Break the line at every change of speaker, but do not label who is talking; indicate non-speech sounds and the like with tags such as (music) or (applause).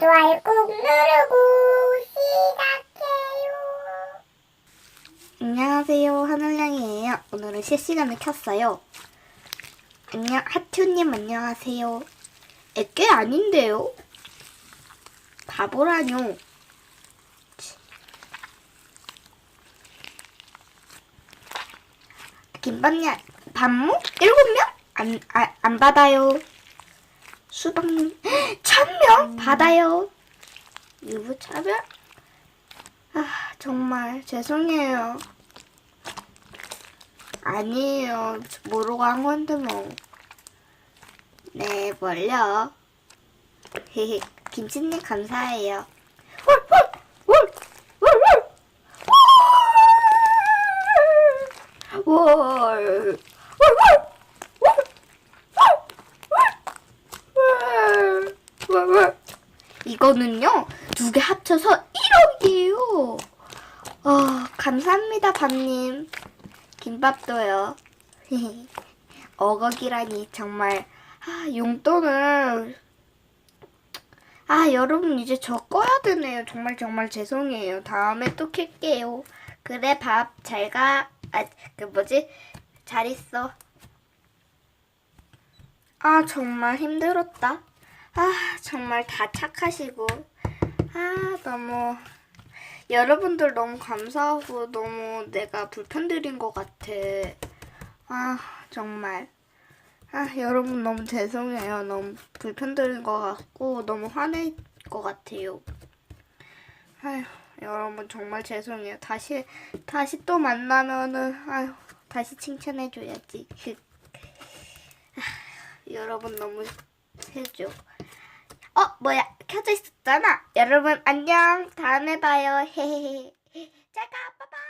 좋아요를 꾹 누르고 시작해요.
안녕하세요. 하늘냥이에요. 오늘은 실시간을 켰어요. 안녕, 하튜님 안녕하세요. 애께 아닌데요? 바보라뇨. 치. 김밥냐, 반모? 일곱 명? 안, 아, 안 받아요. 수박님, 천 명? 받아요. 유부 차별? 아, 정말 죄송해요. 아니에요. 모르고 한 건데 뭐. 네, 뭘요? 헤헤, 김치님 감사해요. 헐, 헐, 헐, 이거는요, 두 개 합쳐서 1억이에요. 어, 감사합니다, 밤님. 김밥도요. (laughs) 어걱이라니, 정말. 아, 용돈을. 아, 여러분, 이제 저 꺼야 되네요. 정말, 정말 죄송해요. 다음에 또 킬게요. 그래, 밥, 잘 가. 아, 그 뭐지? 잘 있어. 아, 정말 힘들었다. 아, 정말 다 착하시고. 아, 너무. 여러분들 너무 감사하고 너무 내가 불편 드린 것 같아. 아, 정말. 아, 여러분 너무 죄송해요. 너무 불편 드린 것 같고 너무 화낼 것 같아요. 아휴, 여러분 정말 죄송해요. 다시, 다시 또 만나면은, 아휴, 다시 칭찬해줘야지. (laughs) 아, 여러분 너무 해줘. 어, 뭐야, 켜져 있었잖아. 여러분, 안녕. 다음에 봐요. 헤헤헤. 잘 가, 빠빠.